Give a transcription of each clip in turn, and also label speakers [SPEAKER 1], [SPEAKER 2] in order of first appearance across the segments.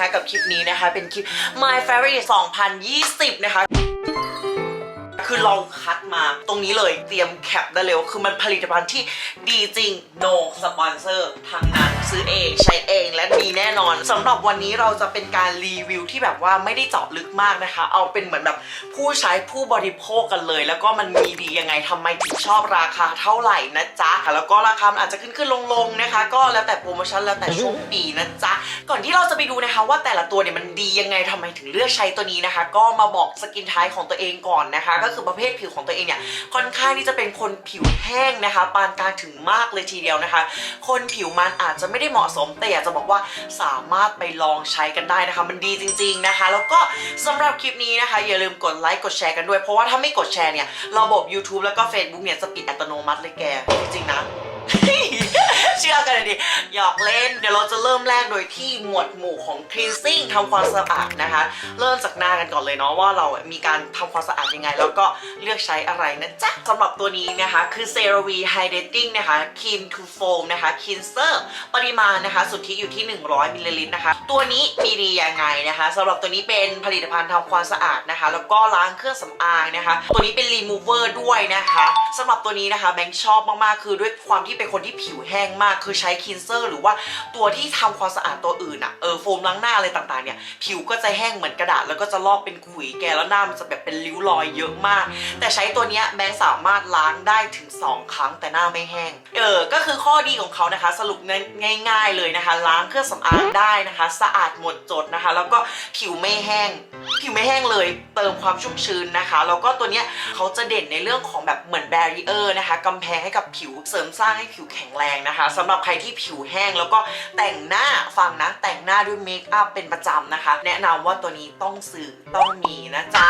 [SPEAKER 1] นะคะกับคลิปนี้นะคะ เป็นคลิป My Favorite 2020 นะคะ คือเราคัดมาตรงนี้เลยเตรียมแคปได้เลยว่าคือมันผลิตภัณฑ์ที่ดีจริง no sponsor ทางนั้นซื้อเองใช้เองและดีแน่นอนสำหรับวันนี้เราจะเป็นการรีวิวที่แบบว่าไม่ได้เจาะลึกมากนะคะ เอาเป็นเหมือนแบบผู้ใช้ผู้บริโภคกันเลย แล้วก็มันมีดียังไงทำไมถึงชอบราคาเท่าไหร่นะจ๊ะแล้วก็ราคาอาจจะขึ้นขึ้นลงลงนะคะ ก็แล้วแต่โปรโมชั่นแล้วแต่ช่วงปีนะจ๊ะก่อนที่เราจะไปดูนะคะว่าแต่ละตัวเนี่ยมันดียังไงทำไมถึงเลือกใช้ตัวนี้นะคะ ก็มาบอกสกินไทป์ของตัวเองก่อนนะคะ ก็คือประเภทผิวของตัวเองเนี่ยค่อนข้างที่จะเป็นคนผิวแห้งนะคะปานกลางถึงมากเลยทีเดียวนะคะ คนผิวมันอาจจะไม่ได้เหมาะสม แต่อยากจะบอกว่าสามารถไปลองใช้กันได้นะคะ มันดีจริง ๆนะคะ แล้วก็สำหรับคลิปนี้นะคะ อย่าลืมกดไลค์กดแชร์กันด้วย เพราะว่าถ้าไม่กดแชร์เนี่ยระบบ YouTube แล้วก็ Facebook เนี่ยจะปิดอัตโนมัติเลยแกจริงๆนะ เชื่อกันเลยดิหยอกเล่น เดี๋ยวเราจะเริ่มแรกโดยที่หมวดหมู่ของ cleansing ทำความสะอาดนะคะ เริ่มจากหน้ากันก่อนเลยเนาะว่าเรามีการทำความสะอาดยังไง แล้วก็เลือกใช้อะไรนะจ๊ะสำหรับตัวนี้นะคะคือ CeraVe Hydrating นะคะ Cream to Foam นะคะ Cleanser ปริมาณนะคะสุทธิอยู่ที่ 100มิลลิลิตรนะคะ ตัวนี้มีดียังไงนะคะสำหรับตัวนี้เป็นผลิตภัณฑ์ทำความสะอาดนะคะ แล้วก็ล้างเครื่องสำอางนะคะ ตัวนี้เป็น remover ด้วยนะคะสำหรับตัวนี้นะคะแบงค์ชอบมากๆคือด้วยความที่เป็นคนที่ผิวแห้งมากคือใช้คินเซอร์หรือว่าตัวที่ทำความสะอาดตัวอื่นอะเออโฟมล้างหน้าอะไรต่างๆเนี่ย ผิวก็จะแห้งเหมือนกระดาษ แล้วก็จะลอกเป็นขุยแกแล้วหน้ามันจะแบบเป็นริ้วรอยเยอะมาก แต่ใช้ตัวเนี้ยแบงค์สามารถล้างได้ถึง 2 ครั้งแต่หน้าไม่แห้ง เออ ก็คือข้อดีของเขานะคะ สรุปง่าย ๆเลยนะคะ ล้างเครื่องสำอางได้นะคะ สะอาดหมดจดนะคะ แล้วก็ผิวไม่แห้ง ผิวไม่แห้งเลย เติมความชุ่มชื้นนะคะ แล้วก็ตัวเนี้ยเขาจะเด่นในเรื่องของแบบเหมือนแบรีเออร์นะคะกำแพงให้กับผิวเสริมสร้างให้ผิวแข็งแรงนะคะสำหรับใครที่ผิวแห้งแล้วก็แต่งหน้าฟังนะแต่งหน้าด้วยเมคอัพเป็นประจำนะคะ แนะนำว่าตัวนี้ต้องซื้อต้องมีนะจ๊ะ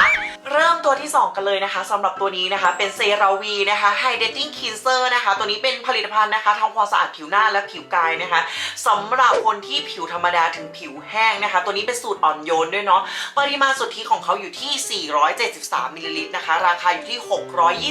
[SPEAKER 1] เริ่มตัวที่ 2 กันเลยนะคะสำหรับตัวนี้นะคะเป็นเซราวีนะคะ Hydrating Cleanser นะคะ ตัวนี้เป็นผลิตภัณฑ์นะคะทำความสะอาดผิวหน้าและผิวกายนะคะสำหรับคนที่ผิวธรรมดาถึงผิวแห้งนะคะ ตัวนี้เป็นสูตรอ่อนโยนด้วยเนาะปริมาณสุทธิของเขาอยู่ที่ 473มิลลิลิตรนะคะ ราคาอยู่ที่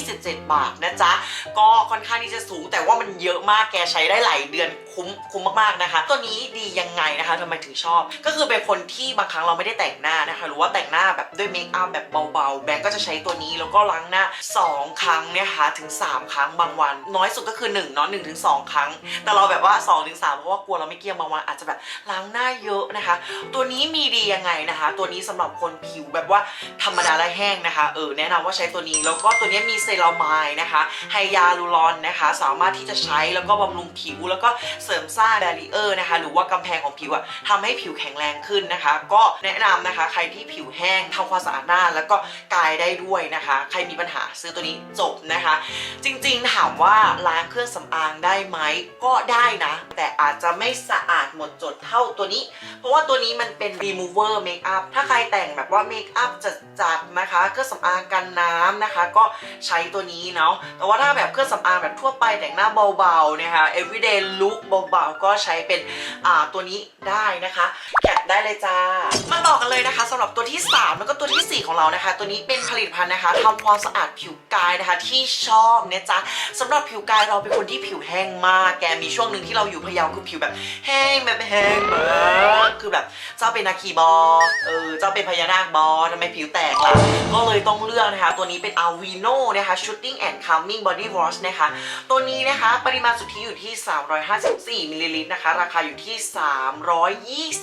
[SPEAKER 1] 627 บาทนะจ๊ะก็ค่อนข้างที่จะสูงแต่ว่ามันเยอะมากแกใช้ได้หลายเดือนคุ้มคุ้มมากๆนะคะ ตัวนี้ดียังไงนะคะทำไมถึงชอบ ก็คือเป็นคนที่บางครั้งเราไม่ได้แต่งหน้านะคะ หรือว่าแต่งหน้าแบบด้วยเมคอัพแบบเบาๆ แบงก์ก็จะใช้ตัวนี้แล้วก็ล้างหน้า 2 ครั้งเนี่ยค่ะถึง 3 ครั้งบางวัน น้อยสุดก็คือ1เนาะ1ถึง2ครั้ง แต่เราแบบว่า2ถึง3เพราะว่ากลัวเราไม่เกลี้ยงบางวันอาจจะแบบล้างหน้าเยอะนะคะ ตัวนี้มีดียังไงนะคะ ตัวนี้สำหรับคนผิวแบบว่าธรรมดาและแห้งนะคะเออแนะนำว่าใช้ตัวนี้แล้วก็ตัวนี้มีเซรามายนะคะไฮยาลูรอนนะคะ สามารถที่จะใช้แล้วก็บำรุงผิวแล้วก็เสริมสร้างแบรีเออร์นะคะ หรือว่ากำแพงของผิวอะทำให้ผิวแข็งแรงขึ้นนะคะ ก็แนะนำนะคะ ใครที่ผิวแห้งทำความสะอาดหน้าแล้วก็กายได้ด้วยนะคะ ใครมีปัญหาซื้อตัวนี้จบนะคะ จริงๆถามว่าล้างเครื่องสำอางได้ไหมก็ได้นะ แต่อาจจะไม่สะอาดหมดจดเท่าตัวนี้ เพราะว่าตัวนี้มันเป็น remover makeup ถ้าใครแต่งแบบว่า makeup จัดๆนะคะเครื่องสำอางกันน้ำนะคะ ก็ใช้ตัวนี้เนาะแต่ว่าถ้าแบบเครื่องสำอางแบบทั่วไปแต่งหน้าเบาๆนะคะ everyday look เบาๆ ก็ใช้เป็นอ่าตัวนี้ได้นะคะแกะได้เลยจ้า มาต่อกันเลยนะคะสำหรับตัวที่ 3 แล้วก็ตัวทีสี่ 4 ของเรานะคะ ตัวนี้เป็นผลิตภัณฑ์นะคะทำความสะอาดผิวกายนะคะที่ชอบเนี่ยจ้าสำหรับผิวกายเราเป็นคนที่ผิวแห้งมาก แกมีช่วงหนึ่งที่เราอยู่พะเยาคือผิวแบบแห้งแบบแห้งมากคือแบบเจ้าเป็นนาคีบอเออเจ้าเป็นพญานาคบอทำไมผิวแตกล่ะก็เลยต้องเลือกนะคะ ตัวนี้เป็น Alvino นะคะ Shooting and Calming Body Wash นะคะ ตัวนี้นะคะ ปริมาณสุทธิอยู่ที่354มิลลิลิตรนะคะ ราคาอยู่ที่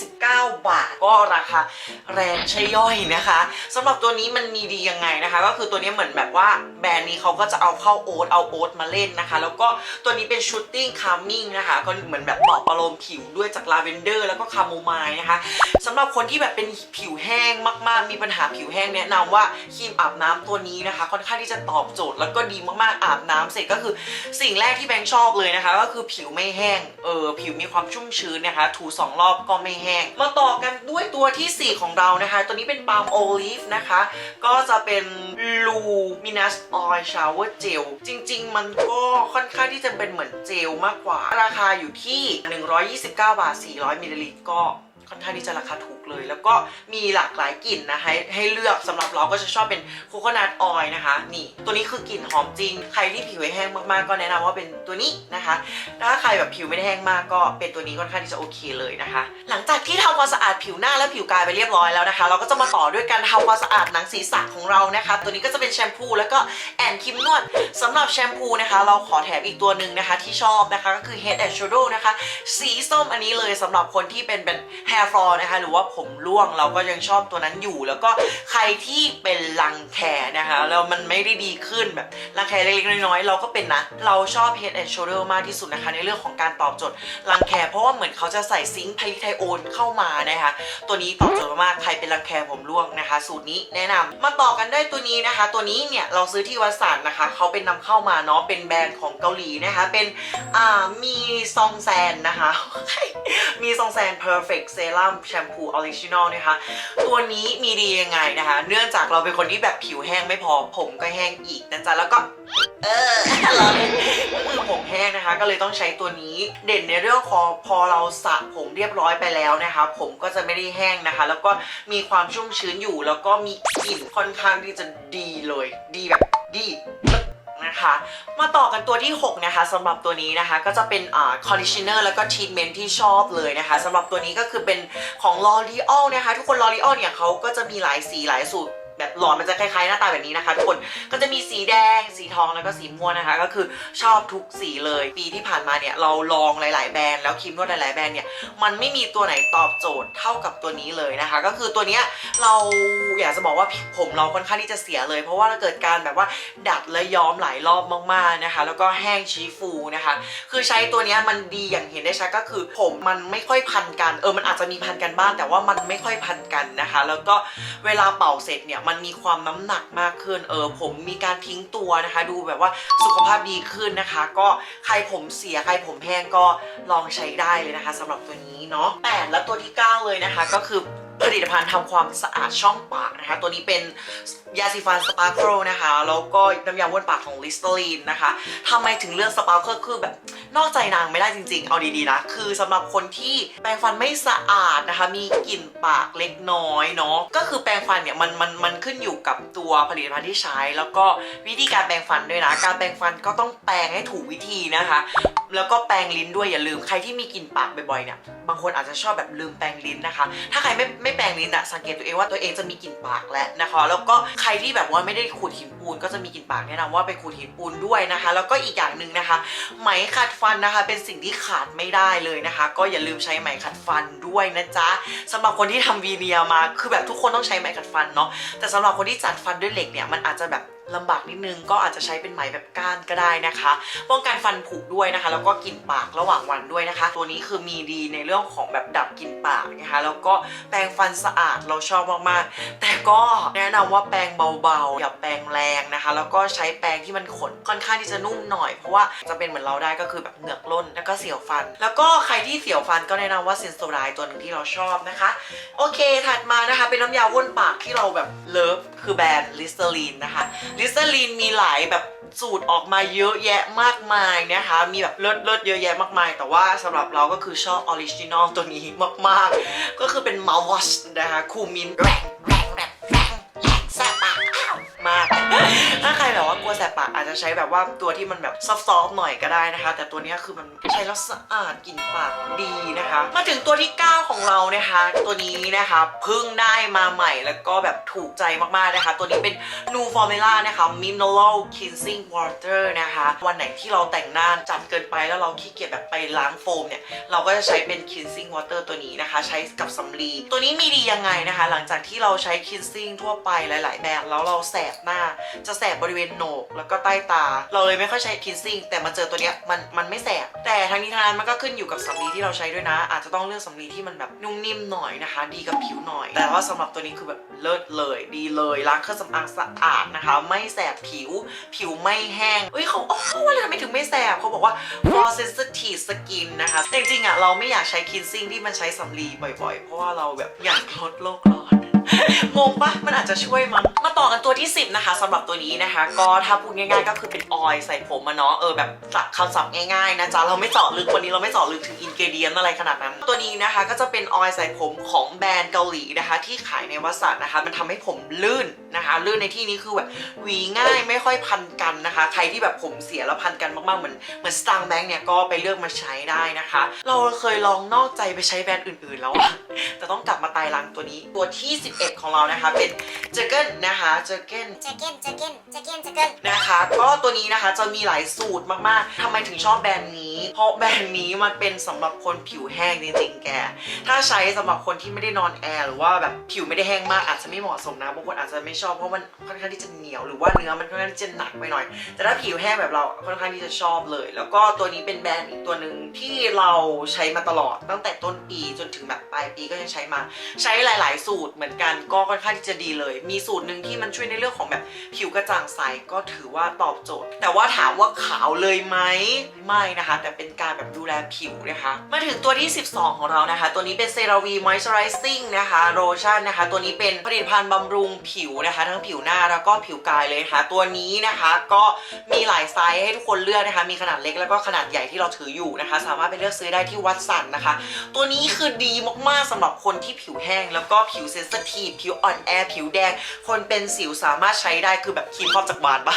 [SPEAKER 1] 329 บาท ก็ราคาแรงใช่ย่อยนะคะสำหรับตัวนี้มันมีดียังไงนะคะ ก็คือตัวนี้เหมือนแบบว่าแบรนด์นี้เขาก็จะเอาเข้าโอ๊ตเอาโอ๊ตมาเล่นนะคะ แล้วก็ตัวนี้เป็น Shooting Calming นะคะ ก็เหมือนแบบปลอบประโลมผิวด้วยจากลาเวนเดอร์แล้วก็คาโมไมล์นะคะสำหรับคนที่แบบเป็นผิวแห้งมากๆ มีปัญหาผิวแห้งแนะนำว่าครีมอาบน้ำตัวนี้นะคะ ค่อนข้างที่จะตอบโจทย์แล้วก็ดีมากๆอาบน้ำเสร็จก็คือสิ่งแรกที่แบงค์ชอบเลยนะคะ ก็คือผิวไม่แห้ง เออ ผิวมีความชุ่มชื้นนะคะ ถูสองรอบก็ไม่แห้ง มาต่อกันด้วยตัวทีสี่4 ของเรานะคะ ตัวนี้เป็นบาล์มโอลิฟนะคะ ก็จะเป็นลูมินัสออยล์ชาวเวอร์เจล จริง ๆ มันก็ค่อนข้างที่จะเป็นเหมือนเจลมากกว่า ราคาอยู่ที่ 129 บาท 400มิลลิลิตรก็ค่อนข้างที่จะราคาถูก เลย แล้วก็มีหลากหลายกลิ่นนะให้ให้เลือกสำหรับเราก็จะชอบเป็นโคโคนัทออยล์นะคะ นี่ ตัวนี้คือกลิ่นหอมจริง ใครที่ผิวแห้งมากๆก็แนะนำว่าเป็นตัวนี้นะคะ ถ้าใครแบบผิวไม่ได้แห้งมากก็เป็นตัวนี้ค่อนข้างที่จะโอเคเลยนะคะ หลังจากที่ทำความสะอาดผิวหน้าและผิวกายไปเรียบร้อยแล้วนะคะ เราก็จะมาต่อด้วยการทำความสะอาดหนังศีรษะของเรานะคะ ตัวนี้ก็จะเป็นแชมพูแล้วก็แอนครีมนวดสำหรับแชมพูนะคะ เราขอแถมอีกตัวหนึ่งนะคะที่ชอบนะคะก็คือ Head and Shoulder นะคะ สีส้มอันนี้เลยสำหรับคนที่เป็นเป็น hair fall นะคะหรือว่าผผมร่วง เราก็ยังชอบตัวนั้นอยู่ แล้วก็ใครที่เป็นรังแคนะคะแล้วมันไม่ได้ดีขึ้นแบบรังแคเล็กๆน้อยๆเราก็เป็นนะ เราชอบ Head and Shoulder มากที่สุดนะคะในเรื่องของการตอบโจทย์รังแคเพราะว่าเหมือนเขาจะใส่ซิงค์ไพลิไทโอนเข้ามานะคะตัวนี้ตอบโจทย์มากใครเป็นรังแคผมร่วงนะคะ สูตรนี้แนะนำมาต่อกันด้วยตัวนี้นะคะ ตัวนี้เนี่ยเราซื้อที่วัสันนะคะเขาเป็นนำเข้ามาเนาะเป็นแบรนด์ของเกาหลีนะคะเป็นอ่ามีซองแซนนะคะมีซองแซน perfect serum shampoo original นะคะ ตัวนี้มีดียังไงนะคะ เนื่องจากเราเป็นคนที่แบบผิวแห้งไม่พอผมก็แห้งอีกนะจ๊ะแล้วก็เออเราคือผมแห้งนะคะ ก็เลยต้องใช้ตัวนี้เด่นในเรื่องของพอเราสระผมเรียบร้อยไปแล้วนะคะ ผมก็จะไม่ได้แห้งนะคะ แล้วก็มีความชุ่มชื้นอยู่ แล้วก็มีกลิ่นค่อนข้างที่จะดีเลย ดีแบบดี นะคะ มาต่อกันตัวที่ 6 นะคะสำหรับตัวนี้นะคะก็จะเป็นอ่าคอนดิชเนอร์แล้วก็ทรีทเมนต์ที่ชอบเลยนะคะสำหรับตัวนี้ก็คือเป็นของ L'Oreal นะคะ ทุกคน L'Oreal เนี่ยเขาก็จะมีหลายสีหลายสูตร แบบหลอดมันจะคล้ายๆหน้าตาแบบนี้นะคะ ทุกคนก็จะมีสีแดง สีทองแล้วก็สีม่วงนะคะ ก็คือชอบทุกสีเลย ปีที่ผ่านมาเนี่ยเราลองหลาย ๆ แบรนด์แล้วครีมนวดหลาย ๆ แบรนด์เนี่ยมันไม่มีตัวไหนตอบโจทย์เท่ากับตัวนี้เลยนะคะ ก็คือตัวเนี้ยเราอยากจะบอกว่าผมเราค่อนข้างที่จะเสียเลย เพราะว่าเกิดการแบบว่าดัดและย้อมหลายรอบมาก ๆ นะคะ แล้วก็แห้งชี้ฟูนะคะ คือใช้ตัวเนี้ยมันดีอย่างเห็นได้ชัดก็คือผมมันไม่ค่อยพันกันเออมันอาจจะมีพันกันบ้างแต่ว่ามันไม่ค่อยพันกันนะคะ แล้วก็เวลาเป่าเสร็จเนี่ยมันมีความน้ำหนักมากขึ้นเออผมมีการทิ้งตัวนะคะ ดูแบบว่าสุขภาพดีขึ้นนะคะ ก็ใครผมเสียใครผมแห้งก็ลองใช้ได้เลยนะคะสำหรับตัวนี้เนาะแปดและตัวที่ 9 เลยนะคะก็คือ ผลิตภัณฑ์ทำความสะอาดช่องปากนะคะ ตัวนี้เป็นยาสีฟันสปาร์เคิลนะคะ แล้วก็น้ำยาบ้วนปากของลิสเตอรีนนะคะทำไมถึงเลือกสปาร์เคิลคือแบบนอกใจนางไม่ได้จริงๆ เอาดีๆนะ คือสำหรับคนที่แปรงฟันไม่สะอาดนะคะ มีกลิ่นปากเล็กน้อยเนาะ ก็คือแปรงฟันเนี่ยมันมันมันขึ้นอยู่กับตัวผลิตภัณฑ์ที่ใช้ แล้วก็วิธีการแปรงฟันด้วยนะ การแปรงฟันก็ต้องแปรงให้ถูกวิธีนะคะ แล้วก็แปรงลิ้นด้วยอย่าลืม ใครที่มีกลิ่นปากบ่อยๆเนี่ย บางคนอาจจะชอบแบบลืมแปรงลิ้นนะคะ ถ้าใครไม่ไม่แปรงลิ้นอะสังเกตตัวเองว่าตัวเองจะมีกลิ่นปากแล้วนะคะ แล้วก็ใครที่แบบว่าไม่ได้ขูดหินปูนก็จะมีกลิ่นปากแนะนำว่าไปขูดหินปูนด้วยนะคะ แล้วก็อีกอย่างหนึ่งนะคะ ไหมขัดฟันนะคะ เป็นสิ่งที่ขาดไม่ได้เลยนะคะ ก็อย่าลืมใช้ไหมขัดฟันด้วยนะจ๊ะสำหรับคนที่ทำวีเนียมาคือแบบทุกคนต้องใช้ไหมขัดฟันเนาะแต่สำหรับคนที่จัดฟันด้วยเหล็กเนี่ยมันอาจจะแบบ ลำบากนิดนึงก็อาจจะใช้เป็นไหมแบบก้านก็ได้นะคะ ป้องกันฟันผุด้วยนะคะ แล้วก็กลิ่นปากระหว่างวันด้วยนะคะ ตัวนี้คือมีดีในเรื่องของแบบดับกลิ่นปากนะคะ แล้วก็แปรงฟันสะอาดเราชอบมากๆ แต่ก็แนะนำว่าแปรงเบาๆอย่าแปรงแรงนะคะ แล้วก็ใช้แปรงที่มันขนค่อนข้างที่จะนุ่มหน่อย เพราะว่าจะเป็นเหมือนเราได้ก็คือแบบเหงือกล้นแล้วก็เสียวฟัน แล้วก็ใครที่เสียวฟันก็แนะนำว่าเซนโซไดตัวหนึ่งที่เราชอบนะคะ โอเคถัดมานะคะเป็นน้ำยาว่นปากที่เราแบบเลิฟคือแบรนด์ลิสเตอรีนนะคะลิสเตอรีนมีหลายแบบสูตรออกมาเยอะแยะมากมายนะคะ มีแบบเลิศเลิศเยอะแยะมากมาย แต่ว่าสำหรับเราก็คือชอบออริจินอลตัวนี้มากๆ ก็คือเป็นมาวอชนะคะคูมินแรง ถ้าใครแบบว่ากลัวแสบปากอาจจะใช้แบบว่าตัวที่มันแบบซอฟๆหน่อยก็ได้นะคะ แต่ตัวนี้คือมันใช้แล้วสะอาดกลิ่นปากดีนะคะ มาถึงตัวที่ 9 ของเรานะคะ ตัวนี้นะคะเพิ่งได้มาใหม่แล้วก็แบบถูกใจมากๆนะคะ ตัวนี้เป็น New Formula นะคะ Mineral Cleansing Water นะคะ วันไหนที่เราแต่งหน้าจัดเกินไปแล้วเราขี้เกียจแบบไปล้างโฟมเนี่ย เราก็จะใช้เป็น cleansing water ตัวนี้นะคะ ใช้กับสำลีตัวนี้มีดียังไงนะคะ หลังจากที่เราใช้ cleansing ทั่วไปหลาย ๆ แบบแล้วเราแสบหน้าจะแสบบริเวณโหนก แล้วก็ใต้ตา เราเลยไม่ค่อยใช้ cleansing แต่มาเจอตัวเนี้ยมันมันไม่แสบ แต่ทั้งนี้ทั้งนั้นมันก็ขึ้นอยู่กับสำลีที่เราใช้ด้วยนะ อาจจะต้องเลือกสำลีที่มันแบบนุ่มนิ่มหน่อยนะคะ ดีกับผิวหน่อย แต่ว่าสำหรับตัวนี้คือแบบเลิศเลย ดีเลยล้างเครื่องสำอางสะอาดนะคะ ไม่แสบผิว ผิวไม่แห้งเอ้ยเขาอ๋อว่าอะไรทำไมถึงไม่แสบเขาบอกว่า for sensitive skin นะคะแต่จริงๆอะเราไม่อยากใช้ cleansing ที่มันใช้สำลีบ่อยๆ เพราะว่าเราแบบอยากลดโลกร้อน งงปะมันอาจจะช่วยมั้งมาต่อกันตัวที่ 10 นะคะสำหรับตัวนี้นะคะ ก็ถ้าพูดง่ายๆก็คือเป็นออยใส่ผมอะเนาะเออแบบสับคำศัพท์ง่ายๆนะจ๊ะเราไม่เจาะลึกวันนี้เราไม่เจาะลึกถึงอินเกเดียนอะไรขนาดนั้น ตัวนี้นะคะก็จะเป็นออยใส่ผมของแบรนด์เกาหลีนะคะ ที่ขายในวัสดุนะคะ มันทำให้ผมลื่น นะคะลื่นในที่นี้คือแบบหวีง่ายไม่ค่อยพันกันนะคะ ใครที่แบบผมเสียแล้วพันกันมากๆเหมือนเหมือนสตางแบงค์เนี่ยก็ไปเลือกมาใช้ได้นะคะ เราเคยลองนอกใจไปใช้แบรนด์อื่นๆแล้วอะแต่ต้องกลับมาตายรังตัวนี้ตัวที่ 11 ของเรานะคะเป็นเจเกิลนะคะเจเกิล
[SPEAKER 2] เจเก้นเจเก้นเจเก้นเจเก้น
[SPEAKER 1] นะคะก็ตัวนี้นะคะจะมีหลายสูตรมากๆทำไมถึงชอบแบรนด์นี้ เพราะแบรนด์นี้มันเป็นสำหรับคนผิวแห้งจริงๆแก ถ้าใช้สำหรับคนที่ไม่ได้นอนแอร์หรือว่าแบบผิวไม่ได้แห้งมากอาจจะไม่เหมาะสมนะบางคนอาจจะไม่ชอบเพราะมันค่อนข้างที่จะเหนียวหรือว่าเนื้อมันค่อนข้างที่จะหนักไปหน่อย แต่ถ้าผิวแห้งแบบเราค่อนข้างที่จะชอบเลย แล้วก็ตัวนี้เป็นแบรนด์อีกตัวหนึ่งที่เราใช้มาตลอดตั้งแต่ต้นปีจนถึงแบบปลายปีก็ยังใช้มา ใช้หลาย ๆ สูตรเหมือนกันก็ค่อนข้างที่จะดีเลย มีสูตรหนึ่งที่มันช่วยในเรื่องของแบบผิวกระจ่างใสก็ถือว่าตอบโจทย์ แต่ว่าถามว่าขาวเลยไหมไม่นะคะ แต่เป็นการแบบดูแลผิวนะคะมาถึงตัวที่ 12 ของเรานะคะ ตัวนี้เป็นเซราวีมอยส์เจอไรซิ่งนะคะโลชั่นนะคะ ตัวนี้เป็นผลิตภัณฑ์บำรุงผิวนะคะ ทั้งผิวหน้าแล้วก็ผิวกายเลยนะคะตัวนี้นะคะก็มีหลายไซส์ให้ทุกคนเลือกนะคะ มีขนาดเล็กแล้วก็ขนาดใหญ่ที่เราถืออยู่นะคะ สามารถไปเลือกซื้อได้ที่วัดสันนะคะ ตัวนี้คือดีมากๆสำหรับคนที่ผิวแห้ง แล้วก็ผิวเซนซิทีฟผิวอ่อนแอผิวแดง คนเป็นสิวสามารถใช้ได้คือแบบครีมครอบจักรวาลปะ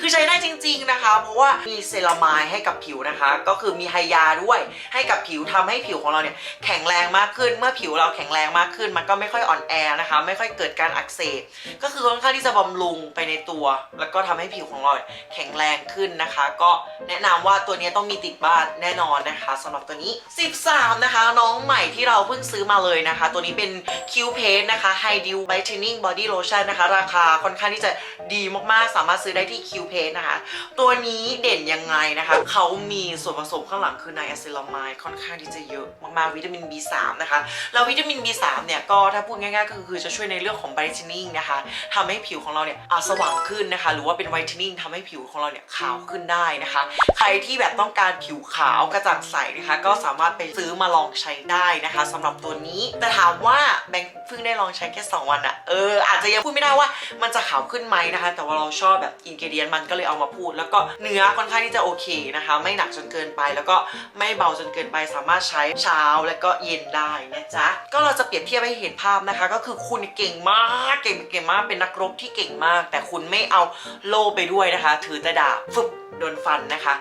[SPEAKER 1] คือใช้ได้จริง ๆนะคะ เพราะว่ามีเซรามายให้กับผิวนะคะ ก็คือมีไฮยาด้วยให้กับผิวทำให้ผิวของเราเนี่ยแข็งแรงมากขึ้นเมื่อผิวเราแข็งแรงมากขึ้น มันก็ไม่ค่อยอ่อนแอนะคะ ไม่ค่อยเกิดการอักเสบก็คือค่อนข้างที่จะบำรุงไปในตัว แล้วก็ทำให้ผิวของเราแข็งแรงขึ้นนะคะ ก็แนะนำว่าตัวนี้ต้องมีติดบ้านแน่นอนนะคะสำหรับตัวนี้ 13 นะคะ น้องใหม่ที่เราเพิ่งซื้อมาเลยนะคะ ตัวนี้เป็น Q Paste นะคะ High Dew Brightening Body Lotion นะคะ ราคาค่อนข้างที่จะดีมากๆ สามารถซื้อได้ที่ Q Paste นะคะ ตัวนี้เด่นยังไงนะคะ เขามีส่วนผสมข้างหลังคือไนอะซิลามายค่อนข้างที่จะเยอะมากๆวิตามิน B3 นะคะ แล้ววิตามิน B3 เนี่ยก็ถ้าพูดง่ายๆ ก็คือจะช่วยในเรื่องของ brightening นะคะทำให้ผิวของเราเนี่ยสว่างขึ้นนะคะ หรือว่าเป็น whitening ทำให้ผิวของเราเนี่ยขาวขึ้นได้นะคะ ใครที่แบบต้องการผิวขาวกระจ่างใสนะคะ ก็สามารถไปซื้อมาลองใช้ได้นะคะสำหรับตัวนี้แต่ถามว่าแบงค์เพิ่งได้ลองใช้แค่2วันอะเอออาจจะยังพูดไม่ได้ว่ามันจะขาวขึ้นไหมนะคะ แต่ว่าเราชอบแบบอินกิเดียนมันก็เลยเอามาพูด แล้วก็เนื้อค่อนข้างที่จะโอเคนะคะ ไม่หนักจนเกินไป แล้วก็ไม่เบาจนเกินไป สามารถใช้เช้าและก็เย็นได้นะจ๊ะก็เราจะเปรียบเทียบให้เห็นภาพนะคะ ก็คือคุณเก่งมากเก่งเก่งมากเป็นนักรบที่เก่งมาก แต่คุณไม่เอาโล่ไปด้วยนะคะ ถือแต่ดาบฟึบโดนฟันนะคะ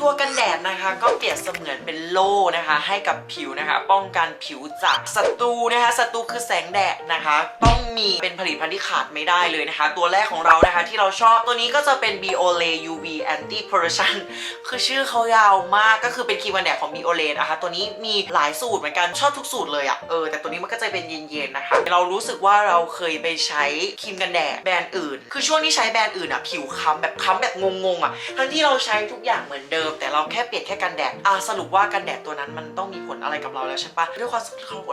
[SPEAKER 1] ตัวกันแดดนะคะก็เปรียบเสมือนเป็นโล่นะคะ ให้กับผิวนะคะ ป้องกันผิวจากศัตรูนะคะศัตรูคือแสงแดดนะคะ ต้องมีเป็นผลิตภัณฑ์ที่ขาดไม่ได้เลยนะคะ ตัวแรกของเรานะคะที่เราชอบตัวนี้ก็จะเป็น Biolay UV Anti Pollution คือชื่อเขายาวมากก็คือเป็นครีมกันแดดของ Biolay นะคะตัวนี้มีหลายสูตรเหมือนกันชอบทุกสูตรเลยอะเออแต่ตัวนี้มันก็จะเป็นเย็นๆนะคะ เรารู้สึกว่าเราเคยไปใช้ครีมกันแดดแบรนด์อื่น คือช่วงที่ใช้แบรนด์อื่นอะผิวค้ำแบบค้ำแบบงงๆอะทั้งที่เราใช้ทุกอย่างเหมือนเดิม แต่เราแค่เปลี่ยนแค่กันแดดอะสรุปว่ากันแดดตัวนั้นมันต้องมีผลอะไรกับเราแล้วใช่ปะด้วยความ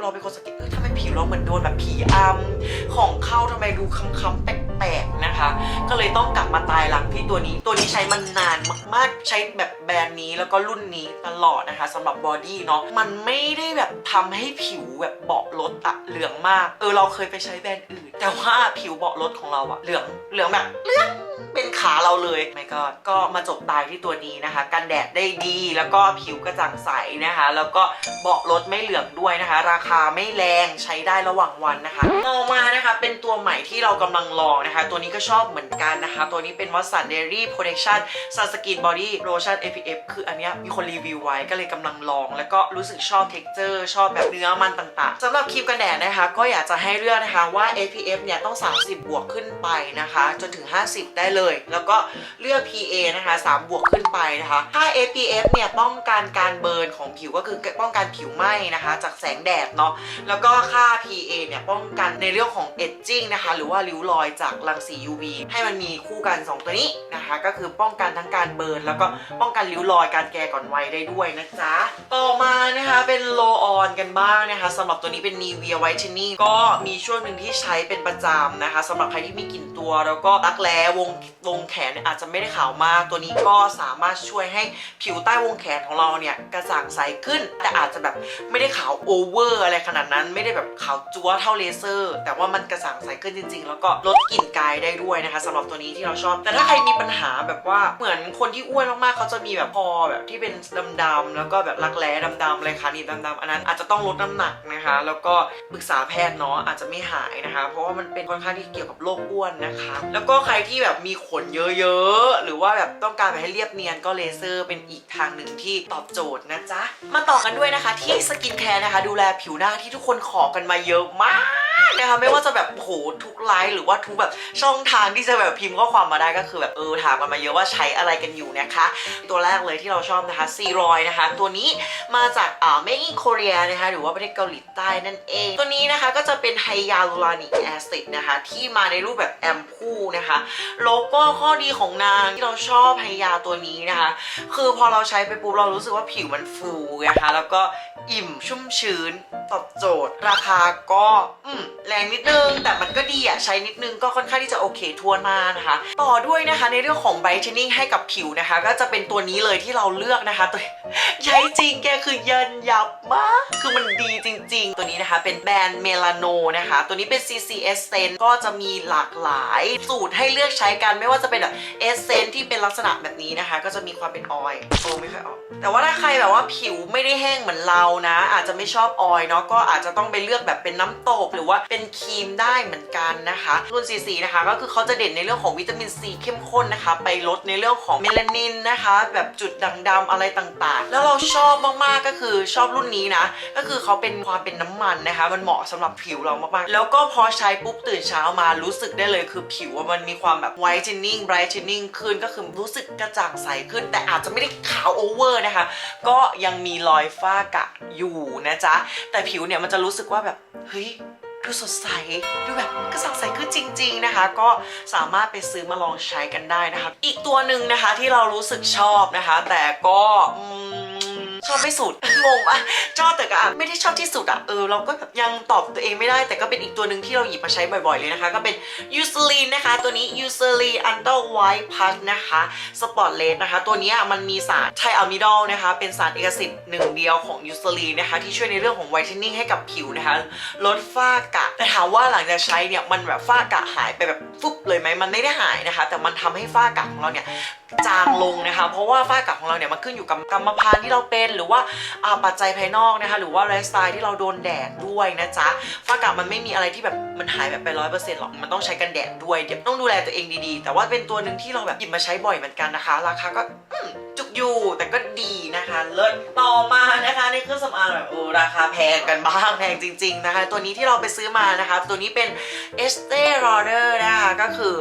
[SPEAKER 1] เราเป็นคนสติเออทำไมผิวเราเหมือนโดนแบบผีอำของเข้าทำไมดูค้ำๆแปลก ๆนะคะ ก็เลยต้องกลับมาตายหลังที่ตัวนี้ ตัวนี้ใช้มันนานมากๆ ใช้แบบแบรนด์นี้แล้วก็รุ่นนี้ตลอดนะคะสำหรับบอดี้เนาะ มันไม่ได้แบบทำให้ผิวแบบเบาะลดอะเหลืองมาก เออเราเคยไปใช้แบรนด์อื่น แต่ว่าผิวเบาะลดของเราอะเหลือง เหลืองแบบเหลืองเป็นขาเราเลยไม่ก็ก็มาจบตายที่ตัวนี้นะคะ กันแดดได้ดีแล้วก็ผิวกระจ่างใสนะคะ แล้วก็เบาะลดไม่เหลืองด้วยนะคะ ราคาไม่แรงใช้ได้ระหว่างวันนะคะต่อมานะคะ เป็นตัวใหม่ที่เรากำลังลองนะคะตัวนี้ก็ชอบเหมือนกันนะคะ ตัวนี้เป็นวัสันเดลี่โปรเทคชั่นซันสกินบอดี้โลชั่น SPF คืออันนี้มีคนรีวิวไว้ก็เลยกำลังลอง แล้วก็รู้สึกชอบเท็กเจอร์ชอบแบบเนื้อมันต่างๆสำหรับครีมกันแดดนะคะ ก็อยากจะให้เลือกนะคะว่า SPF เนี่ยต้อง 30 บวกขึ้นไปนะคะ จนถึง 50 ได้เลย แล้วก็เลือก PA นะคะ 3 บวกขึ้นไปนะคะ ถ้า SPF เนี่ยป้องกันการเบิร์นของผิวก็คือป้องกันผิวไหม้นะคะ จากแสงแดดเนาะแล้วก็ค่า PA เนี่ยป้องกันในเรื่องของ edging นะคะ หรือว่าริ้วรอยจากรังสี UV ให้มันมีคู่กัน 2 ตัวนี้นะคะ ก็คือป้องกันทั้งการเบิร์น แล้วก็ป้องกันริ้วรอยการแก่ก่อนวัยได้ด้วยนะจ๊ะ ต่อมานะคะเป็นโลออนกันบ้างนะคะสำหรับตัวนี้เป็น Nivea Whitening ก็มีช่วงหนึ่งที่ใช้เป็นประจำนะคะสำหรับใครที่มีกลิ่นตัวแล้วก็รักแร้วงวงแขนอาจจะไม่ได้ขาวมาก ตัวนี้ก็สามารถช่วยให้ผิวใต้วงแขนของเราเนี่ยกระจ่างใสขึ้น แต่อาจจะแบบไม่ได้ขาวโอเวอร์อะไรขนาดนั้น ไม่ได้แบบขาวจั๊วเท่าเลเซอร์ แต่ว่ามันกระจ่างใสขึ้นจริง ๆ แล้วก็ลดกลิ่นกายได้ด้วยนะคะสำหรับตัวนี้ที่เราชอบ แต่ถ้าใครมีปัญหาแบบว่าเหมือนคนที่อ้วนมากๆเขาจะมีแบบคอแบบที่เป็นดำๆแล้วก็แบบรักแร้ดำๆอะไรขาหนีบดำๆอันนั้นอาจจะต้องลดน้ำหนักนะคะ แล้วก็ปรึกษาแพทย์เนาะอาจจะไม่หายนะคะ เพราะว่ามันเป็นค่อนข้างที่เกี่ยวกับโรคอ้วนนะคะ แล้วก็ใครที่แบบมีขนเยอะๆหรือว่าแบบต้องการแบบให้เรียบเนียนก็เลเซอร์เป็นอีกทางหนึ่งที่ตอบโจทย์นะจ๊ะมาต่อกันด้วยนะคะ ที่สกินแคร์นะคะ ดูแลผิวหน้าที่ทุกคนขอกันมาเยอะมาก นะคะไม่ว่าจะแบบโหทุกไลฟ์หรือว่าทุกแบบช่องทางที่จะแบบพิมพ์ข้อความมาได้ก็คือแบบเออถามกันมาเยอะว่าใช้อะไรกันอยู่นะคะ ตัวแรกเลยที่เราชอบนะคะซีรอยนะคะ ตัวนี้มาจากอ่า Made in Korea นะคะหรือว่าประเทศเกาหลีใต้นั่นเอง ตัวนี้นะคะก็จะเป็นไฮยาลูรอนิกแอซิดนะคะที่มาในรูปแบบแอมพูนะคะโลโก้ข้อดีของนางที่เราชอบไฮยาตัวนี้นะคะ คือพอเราใช้ไปปุ๊บเรารู้สึกว่าผิวมันฟูนะคะแล้วก็อิ่มชุ่มชื้นตอบโจทย์ ราคาก็อืมแรงนิดนึง แต่มันก็ดีอะใช้นิดนึงก็ค่อนข้างที่จะโอเคทั่วหน้านะคะ ต่อด้วยนะคะในเรื่องของ brightening ให้กับผิวนะคะ ก็จะเป็นตัวนี้เลยที่เราเลือกนะคะตัวใช้จริงแกคือเยินยับมากคือมันดีจริง ๆ ตัวนี้นะคะเป็นแบรนด์เมลาโนนะคะ ตัวนี้เป็น CCS Sen ก็จะมีหลากหลายสูตรให้เลือกใช้กันไม่ว่าจะเป็นแบบเอสเซนที่เป็นลักษณะแบบนี้นะคะ ก็จะมีความเป็นออยล์โอไม่ค่อยออกแต่ว่าถ้าใครแบบว่าผิวไม่ได้แห้งเหมือนเรานะ อาจจะไม่ชอบออยล์เนาะก็อาจจะต้องไปเลือกแบบเป็นน้ำตกหรือว่าเป็นครีมได้เหมือนกันนะคะรุ่น CC นะคะ ก็คือเขาจะเด่นในเรื่องของวิตามินซีเข้มข้นนะคะ ไปลดในเรื่องของเมลานินนะคะ แบบจุดด่างดำอะไรต่างๆ แล้วเราชอบมากๆก็คือชอบรุ่นนี้นะ ก็คือเขาเป็นความเป็นน้ำมันนะคะ มันเหมาะสำหรับผิวเรามากๆ แล้วก็พอใช้ปุ๊บตื่นเช้ามารู้สึกได้เลยคือผิวว่ามันมีความแบบ whitening brightening ขึ้นก็คือรู้สึกกระจ่างใสขึ้น แต่อาจจะไม่ได้ขาวโอเวอร์นะคะ ก็ยังมีรอยฝ้ากะอยู่นะจ๊ะ แต่ผิวเนี่ยมันจะรู้สึกว่าแบบ เฮ้ย ดูสดใส ดูแบบกระสังใสขึ้นจริง ๆนะคะ ก็สามารถไปซื้อมาลองใช้กันได้นะคะ อีกตัวหนึ่งนะคะที่เรารู้สึกชอบนะคะ แต่ก็อืม อบไม่สุดงงปะชอบแต่ก็ไม่ได้ชอบที่สุดอะเออเราก็แบบยังตอบตัวเองไม่ได้ แต่ก็เป็นอีกตัวหนึ่งที่เราหยิบมาใช้บ่อยๆเลยนะคะ ก็เป็น u s e l i n นะคะตัวนี้ u s e l i n Under White Plus นะคะ Spotlight นะคะ ตัวนี้มันมีสารไทอะมิดอลนะคะ เป็นสารเอกสิทธิ์หนึ่งเดียวของ u s e l i n นะคะ ที่ช่วยในเรื่องของ whitening ให้กับผิวนะคะลดฝ้ากระแต่ถามว่าหลังจากใช้เนี่ยมันแบบฝ้ากระหายไปแบบฟุบเลยไหมมันไม่ได้หายนะคะ แต่มันทำให้ฝ้ากระของเราเนี่ยจางลงนะคะ เพราะว่าฝ้ากระของเราเนี่ยมันขึ้นอยู่กับกรรมพันธุ์ที่เราเป็นหรือว่าอ่าปัจจัยภายนอกนะคะหรือว่าไลฟ์สไตล์ที่เราโดนแดดด้วยนะจ๊ะฝ้ากระมันไม่มีอะไรที่แบบมันหายแบบไปร้อยเปอร์เซ็นต์หรอกมันต้องใช้กันแดดด้วยเดี๋ยวต้องดูแลตัวเองดีๆ แต่ว่าเป็นตัวหนึ่งที่เราแบบหยิบมาใช้บ่อยเหมือนกันนะคะ ราคาก็จุกอยู่แต่ก็ดีนะคะ เลิศต่อมานะคะในเครื่องสำอางแบบโอ้ราคาแพงกันบ้างแพงจริง ๆนะคะ ตัวนี้ที่เราไปซื้อมานะคะ ตัวนี้เป็น Estee Lauder นะคะก็คือ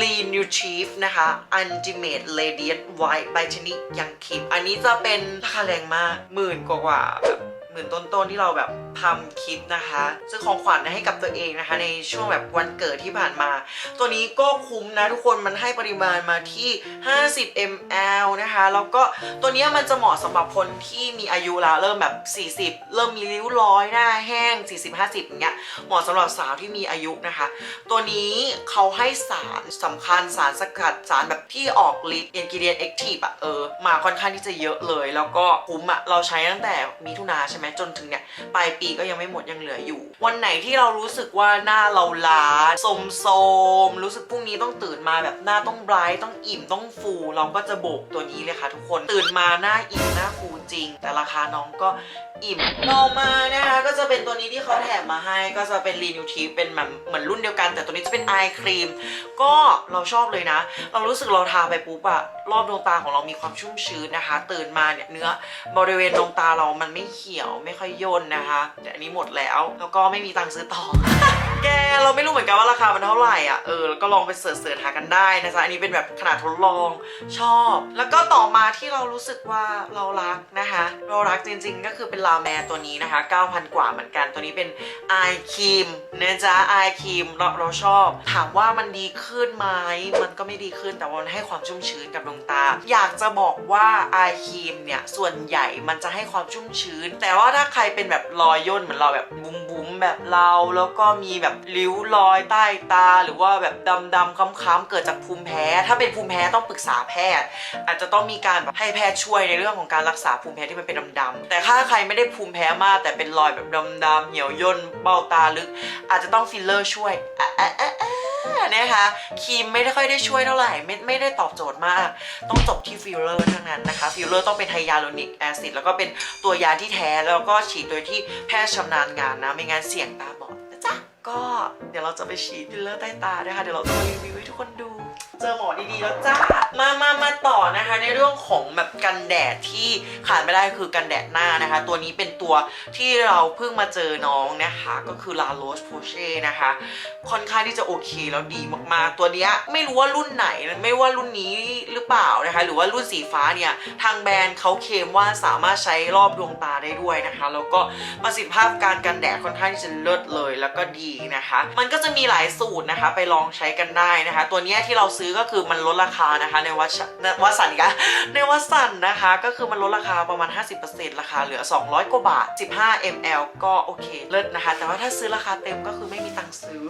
[SPEAKER 1] Lean n u t r i f นะคะ Ultimate Radiant White Brightening ยังครีมอันนี้จะเป็นราคาแรงมากหมื่นกว่าแบบ หมื่นต้นๆที่เราแบบทำคลิปนะคะซื้อของขวัญให้กับตัวเองนะคะ ในช่วงแบบวันเกิดที่ผ่านมา ตัวนี้ก็คุ้มนะทุกคนมันให้ปริมาณมาที่ 50 ml นะคะแล้วก็ตัวเนี้ยมันจะเหมาะสำหรับคนที่มีอายุแล้วเริ่มแบบ 40 เริ่มมีริ้วรอยหน้าแห้ง 40-50อย่างเงี้ยเหมาะสำหรับสาวที่มีอายุนะคะ ตัวนี้เขาให้สารสำคัญสารสกัดสารแบบที่ออกฤทธิ์ ingredient active อะเออมาค่อนข้างที่จะเยอะเลย แล้วก็คุ้มอะเราใช้ตั้งแต่มิถุนาใช่ไหมจนถึงเนี่ยปลายปีก็ยังไม่หมดยังเหลืออยู่ วันไหนที่เรารู้สึกว่าหน้าเราล้าโสมโสมรู้สึกพรุ่งนี้ต้องตื่นมาแบบหน้าต้องไบรท์ต้องอิ่มต้องฟูเราก็จะโบกตัวนี้เลยค่ะ ทุกคนตื่นมาหน้าอิ่มหน้าฟูจริง แต่ราคาน้องก็อิ่มต่อมานะคะ เป็นตัวนี้ที่เขาแถมมาให้ก็จะเป็นรีนิวทีเป็นแบบเหมือนรุ่นเดียวกัน แต่ตัวนี้จะเป็นไอครีมก็เราชอบเลยนะ เรารู้สึกเราทาไปปุ๊บอะรอบดวงตาของเรามีความชุ่มชื้นนะคะ ตื่นมาเนี่ยเนื้อบริเวณดวงตาเรามันไม่เขียวไม่ค่อยย่นนะคะแต่อันนี้หมดแล้วแล้วก็ไม่มีตังค์ซื้อต่อ แกเราไม่รู้เหมือนกันว่าราคามันเท่าไหร่อะเออแล้วก็ลองไปเสิร์ชหากันได้นะจ๊ะอันนี้เป็นแบบขนาดทดลองชอบ แล้วก็ต่อมาที่เรารู้สึกว่าเรารักนะคะ เรารักจริงๆ ก็คือเป็นลาแมตัวนี้นะคะ 9,000 กว่าเหมือนกัน ตัวนี้เป็นไอครีมนะจ๊ะไอครีมเราเราชอบ ถามว่ามันดีขึ้นไหมมันก็ไม่ดีขึ้นแต่ว่ามันให้ความชุ่มชื้นกับดวงตา อยากจะบอกว่าไอครีมเนี่ยส่วนใหญ่มันจะให้ความชุ่มชื้น แต่ว่าถ้าใครเป็นแบบรอยย่นเหมือนเราแบบบุ้มๆแบบเราแล้วก็มีแบบริ้วรอยใต้ตา หรือว่าแบบดำๆค้ำๆเกิดจากภูมิแพ้ ถ้าเป็นภูมิแพ้ต้องปรึกษาแพทย์ อาจจะต้องมีการแบบให้แพทย์ช่วยในเรื่องของการรักษาภูมิแพ้ที่มันเป็นดำๆแต่ถ้าใครไม่ได้ภูมิแพ้มาก แต่เป็นรอยแบบดำๆเหี่ยวย่นเบ้าตาลึก อาจจะต้องฟิลเลอร์ช่วยอะอะอะอะนะคะครีมไม่ได้ค่อยได้ช่วยเท่าไหร่ไม่ไม่ได้ตอบโจทย์มาก ต้องจบที่ฟิลเลอร์ทั้งนั้นนะคะฟิลเลอร์ต้องเป็นไฮยาลูนิกแอซิดแล้วก็เป็นตัวยาที่แท้แล้วก็ฉีดโดยที่แพทย์ชำนาญงานนะ ไม่งั้นเสี่ยงตาบอดนะจ๊ะ ก็เดี๋ยวเราจะไปฉีดฟิลเลอร์ใต้ตานะคะเดี๋ยวเราจะมารีวิวให้ทุกคนดู เจอหมอดีๆแล้วจ้า มามามาต่อนะคะในเรื่องของแบบ กันแดดที่ขาดไม่ได้คือกันแดดหน้านะคะ ตัวนี้เป็นตัวที่เราเพิ่งมาเจอน้องนะคะ ก็คือ La Roche Posay นะคะ ค่อนข้างที่จะโอเคแล้วดีมากๆ ตัวเนี้ยไม่รู้ว่ารุ่นไหนไม่ว่ารุ่นนี้หรือเปล่านะคะ หรือว่ารุ่นสีฟ้าเนี่ยทางแบรนด์เขาเคลมว่าสามารถใช้รอบดวงตาได้ด้วยนะคะ แล้วก็ประสิทธิภาพการกันแดดค่อนข้างที่จะเลิศเลยแล้วก็ดีนะคะ มันก็จะมีหลายสูตรนะคะไปลองใช้กันได้นะคะ ตัวเนี้ยที่เราซื้อก็คือมันลดราคานะคะในวัชในวัสันกะในวัสันนะคะ ก็คือมันลดราคาประมาณ 50%ราคาเหลือ 200 กว่าบาท 15 ml ก็โอเคเลิศนะคะ แต่ว่าถ้าซื้อราคาเต็มก็คือไม่มีตังค์ซื้อ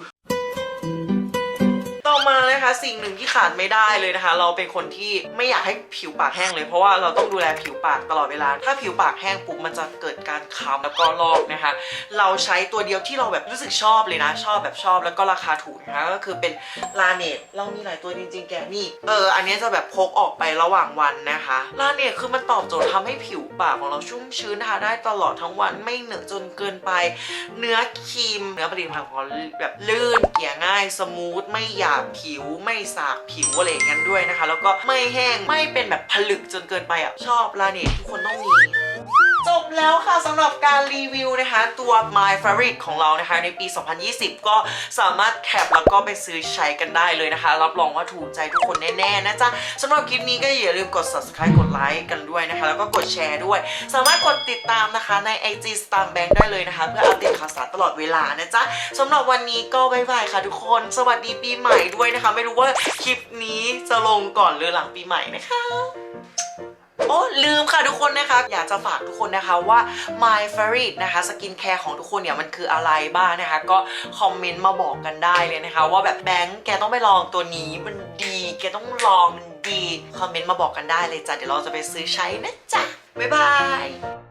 [SPEAKER 1] นะคะสิ่งหนึ่งที่ขาดไม่ได้เลยนะคะ เราเป็นคนที่ไม่อยากให้ผิวปากแห้งเลยเพราะว่าเราต้องดูแลผิวปากตลอดเวลา ถ้าผิวปากแห้งปุ๊บมันจะเกิดการค้ำแล้วก็ลอกนะคะ เราใช้ตัวเดียวที่เราแบบรู้สึกชอบเลยนะ ชอบแบบชอบแล้วก็ราคาถูกนะคะก็คือเป็นลาเนตเรามีหลายตัวจริงๆแกนี่เอออันนี้จะแบบพกออกไประหว่างวันนะคะลาเนตคือมันตอบโจทย์ทำให้ผิวปากของเราชุ่มชื้นทาได้ตลอดทั้งวันไม่เหนอะจนเกินไป เนื้อครีมเนื้อผลิตภัณฑ์ของเราแบบลื่นเกลี่ยง่ายสมูทไม่หยาบผิวไม่สากผิวอะไรอย่างนั้นด้วยนะคะ แล้วก็ไม่แห้งไม่เป็นแบบผลึกจนเกินไปอะชอบลาเนตทุกคนต้องมี จบแล้วค่ะสำหรับการรีวิวนะคะ ตัว My Favorite ของเรานะคะ ในปี 2020 ก็สามารถแคปแล้วก็ไปซื้อใช้กันได้เลยนะคะ รับรองว่าถูกใจทุกคนแน่ๆนะจ๊ะสำหรับคลิปนี้ก็อย่าลืมกด subscribe กดไลค์กันด้วยนะคะ แล้วก็กดแชร์ด้วย สามารถกดติดตามนะคะใน IG Star Bank ได้เลยนะคะ เพื่ออัปเดตข่าวสารตลอดเวลานะจ๊ะสำหรับวันนี้ก็บายบายค่ะทุกคน สวัสดีปีใหม่ด้วยนะคะ ไม่รู้ว่าคลิปนี้จะลงก่อนหรือหลังปีใหม่นะคะ โอ้ลืมค่ะทุกคนนะคะ อยากจะฝากทุกคนนะคะว่า My Favorite นะคะสกินแคร์ของทุกคนเนี่ยมันคืออะไรบ้างนะคะ ก็คอมเมนต์มาบอกกันได้เลยนะคะ ว่าแบบแบงค์แกต้องไปลองตัวนี้มันดีแกต้องลองมันดี คอมเมนต์มาบอกกันได้เลยจ้ะเดี๋ยวเราจะไปซื้อใช้นะจ๊ะบ๊ายบาย